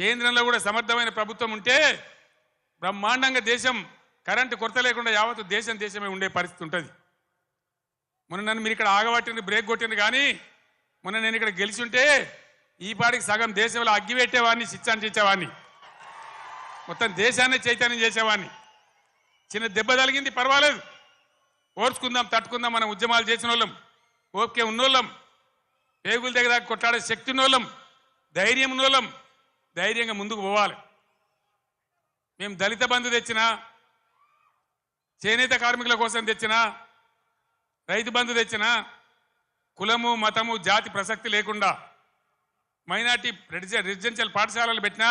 కేంద్రంలో కూడా సమర్థమైన ప్రభుత్వం ఉంటే బ్రహ్మాండంగా దేశం కరెంటు కొరత లేకుండా యావత్తు దేశం దేశమే ఉండే పరిస్థితి ఉంటుంది. మొన్న నన్ను మీరు ఇక్కడ ఆగబట్టిండ్రు బ్రేక్ కొట్టిండ్రు కానీ మొన్న నేను ఇక్కడ గెలిచి ఉంటే ఈ పాటికి సగం దేశంలో అగ్గిపెట్టేవాడిని శిక్షణ చేసేవాడిని. మొత్తం దేశాన్ని చైతన్యం చేసేవాడిని. చిన్న దెబ్బ తగిలింది పర్వాలేదు. ఓర్చుకుందాం తట్టుకుందాం మనం ఉద్యమాలు చేసిన వాళ్ళం ఓకే ఉన్నోళ్ళం పేగుల దగ్గర దాకా కొట్లాడే శక్తి ఉన్నోళ్ళం ధైర్యం ఉన్నోళ్ళం ధైర్యంగా ముందుకు పోవాలి. మేము దళిత బంధు తెచ్చినా చేనేత కార్మికుల కోసం తెచ్చినా రైతు బంధు తెచ్చినా కులము మతము జాతి ప్రసక్తి లేకుండా మైనార్టీ రెసిడె- రెసిడెన్షియల్ పాఠశాలలు పెట్టినా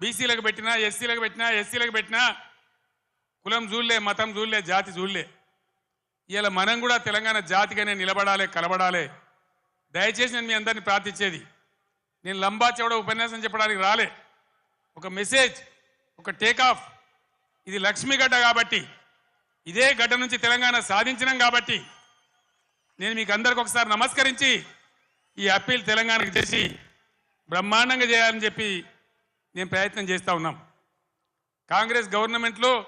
బీసీలకు పెట్టినా ఎస్సీలకు పెట్టినా ఎస్సీలకు పెట్టినా కులం చూడలే మతం చూడలే జాతి చూడలే ఇలా మనం కూడా తెలంగాణ జాతిగానే నిలబడాలి కలబడాలి. దయచేసి నేను మీ అందరిని ప్రార్థించేది నేను లంబా చెవడ ఉపన్యాసం చెప్పడానికి రాలే. ఒక మెసేజ్ ఒక టేక్ ఆఫ్. ఇది లక్ష్మీగడ్డ కాబట్టి ఇదే గడ్డ నుంచి తెలంగాణ సాధించినాం కాబట్టి నేను మీకు అందరికి ఒకసారి నమస్కరించి ఈ అప్పీల్ తెలంగాణకు చేసి బ్రహ్మాండంగా చేయాలని చెప్పి నేను ప్రయత్నం చేస్తూ ఉన్నాం. కాంగ్రెస్ గవర్నమెంట్లో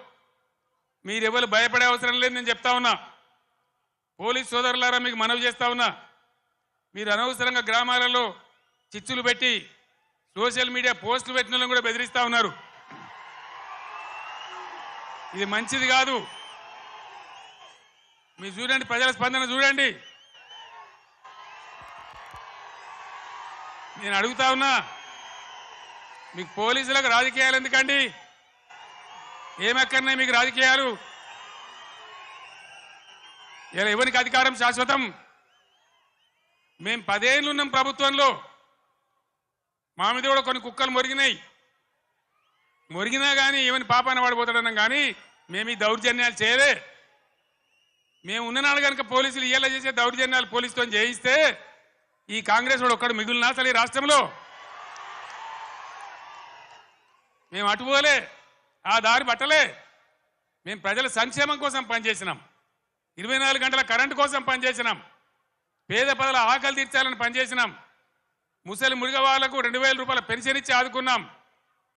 మీరెవరు భయపడే అవసరం లేదు నేను చెప్తా ఉన్నా. పోలీస్ సోదరులారా మీకు మనవి చేస్తా ఉన్నా. మీరు అనవసరంగా గ్రామాలలో చిచ్చులు పెట్టి సోషల్ మీడియా పోస్టులు పెట్టిన కూడా బెదిరిస్తా ఉన్నారు. ఇది మంచిది కాదు. మీరు చూడండి ప్రజల స్పందన చూడండి. నేను అడుగుతా ఉన్నా మీకు పోలీసులకు రాజకీయాలు ఎందుకండి? ఏమక్కర్నాయి మీకు రాజకీయాలు? ఇలా ఎవరికి అధికారం శాశ్వతం? మేము పదేళ్ళు ఉన్నాం ప్రభుత్వంలో. మా మీద కూడా కొన్ని కుక్కలు మొరిగినాయి. మొరిగినా కానీ ఏమని పాపాన పడిపోతాడన్నాం కానీ మేము ఈ దౌర్జన్యాలు చేయలే. మేము ఉన్ననాడు కనుక పోలీసులు ఇయ్యేలా చేసే దౌర్జన్యాలు పోలీసుతో చేయిస్తే ఈ కాంగ్రెస్ వాడు ఒక్కడు మిగులునా అసలు ఈ రాష్ట్రంలో? మేము అటుపోలే ఆ దారి పట్టలే. మేము ప్రజల సంక్షేమం కోసం పనిచేసినాం. ఇరవై నాలుగు గంటల కరెంటు కోసం పనిచేసినాం. పేద ప్రజల ఆకలి తీర్చాలని పనిచేసినాం. ముసలి మురిగవాళ్ళకు రెండు వేల రూపాయల పెన్షన్ ఇచ్చి ఆదుకున్నాం.